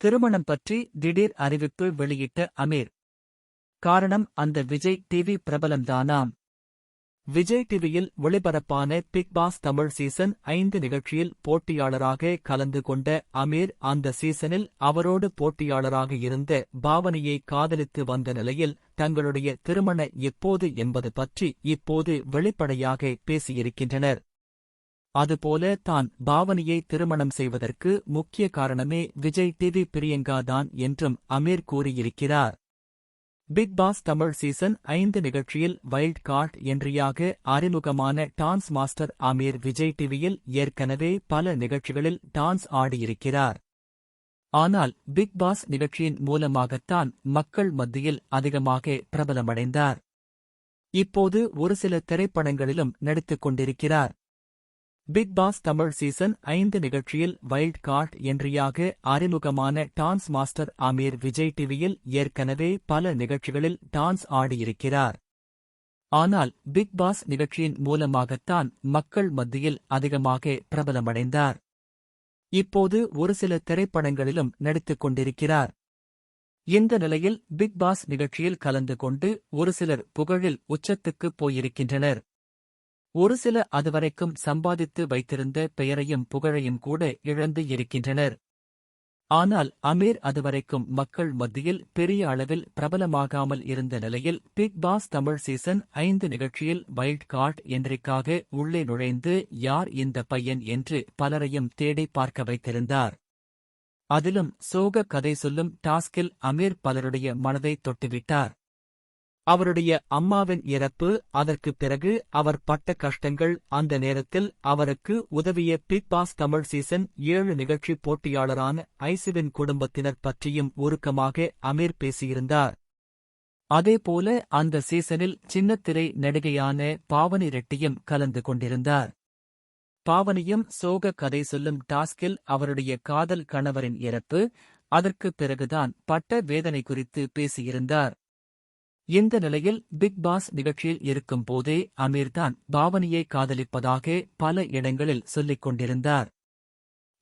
திருமணம் பற்றி திடீர் அறிவிப்பு வெளியிட்ட அமீர். காரணம் அந்த விஜய் டிவி பிரபலம்தானாம். விஜய் டிவியில் ஒளிபரப்பான பிக் பாஸ் தமிழ் சீசன் ஐந்து நிகழ்ச்சியில் போட்டியாளராக கலந்து கொண்ட அமீர் அந்த சீசனில் அவரோடு போட்டியாளராக இருந்த பாவனையை காதலித்து வந்த நிலையில் தங்களுடைய திருமண எப்போது என்பது பற்றி இப்போது வெளிப்படையாக பேசியிருக்கின்றனர். அதுபோல தான் பாவனியை திருமணம் செய்வதற்கு முக்கிய காரணமே விஜய் டிவி பிரியங்கா தான் என்றும் அமீர் கூறியிருக்கிறார். பிக் பாஸ் தமிழ் சீசன் ஐந்து நிகழ்ச்சியில் வைல்ட் கார்ட் என்றியாக அறிமுகமான டான்ஸ் மாஸ்டர் அமீர் விஜய் டிவியில் ஏற்கனவே பல நிகழ்ச்சிகளில் டான்ஸ் ஆடியிருக்கிறார். ஆனால் பிக் பாஸ் நிகழ்ச்சியின் மூலமாகத்தான் மக்கள் மத்தியில் அதிகமாக பிரபலமடைந்தார். இப்போது ஒரு சில திரைப்படங்களிலும் நடித்துக் கொண்டிருக்கிறார். பிக் பாஸ் தமிழ் சீசன் ஐந்து நிகழ்ச்சியில் வைல்ட் கார்ட் என்றியாக அறிமுகமான டான்ஸ் மாஸ்டர் அமீர் விஜய் டிவியில் ஏற்கனவே பல நிகழ்ச்சிகளில் டான்ஸ் ஆடியிருக்கிறார். ஆனால் பிக் பாஸ் நிகழ்ச்சியின் மூலமாகத்தான் மக்கள் மத்தியில் அதிகமாக பிரபலமடைந்தார். இப்போது ஒரு சில திரைப்படங்களிலும் நடித்துக் கொண்டிருக்கிறார். இந்த நிலையில் பிக் பாஸ் நிகழ்ச்சியில் கலந்து கொண்டு ஒரு சிலர் புகழில் உச்சத்துக்குப் போயிருக்கின்றனர். ஒரு சில அதுவரைக்கும் சம்பாதித்து வைத்திருந்த பெயரையும் புகழையும் கூட இழந்து இருக்கின்றனர். ஆனால் அமீர் அதுவரைக்கும் மக்கள் மத்தியில் பெரிய அளவில் பிரபலமாகாமல் இருந்த நிலையில் பிக் பாஸ் தமிழ் சீசன் ஐந்து நிகழ்ச்சியில் வைல்ட் கார்ட் என்றைக்காக உள்ளே நுழைந்து யார் இந்த பையன் என்று பலரையும் தேடி பார்க்க வைத்திருந்தார். அதிலும் சோக கதை சொல்லும் டாஸ்கில் அமீர் பலருடைய மனதை தொட்டுவிட்டார். அவருடைய அம்மாவின் இறப்பு அதற்குப் பிறகு அவர் பட்ட கஷ்டங்கள் அந்த நேரத்தில் அவருக்கு உதவிய பிக் பாஸ் தமிழ் சீசன் ஏழு நிகழ்ச்சி போட்டியாளரான ஐசுவின் குடும்பத்தினர் பற்றியும் உருக்கமாக அமீர் பேசியிருந்தார். அதேபோல அந்த சீசனில் சின்னத்திரை நடிகையான பாவனி ரெட்டியும் கலந்து கொண்டிருந்தார். பாவனியும் சோக கதை சொல்லும் டாஸ்கில் அவருடைய காதல் கணவரின் இறப்பு அதற்குப் பிறகுதான் பட்ட வேதனை குறித்து பேசியிருந்தார். இந்த நிலையில் பிக் பாஸ் நிகழ்ச்சியில் இருக்கும் போதே அமீர்தான் பாவனியை காதலிப்பதாக பல இடங்களில் சொல்லிக் கொண்டிருந்தார்.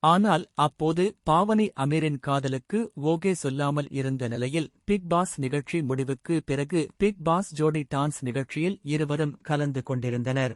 ஆனால் அப்போது பாவனி அமீரின் காதலுக்கு ஓகே சொல்லாமல் இருந்த நிலையில் பிக் பாஸ் நிகழ்ச்சி முடிவுக்கு பிறகு பிக் பாஸ் ஜோடி டான்ஸ் நிகழ்ச்சியில் இருவரும் கலந்து கொண்டிருந்தனர்.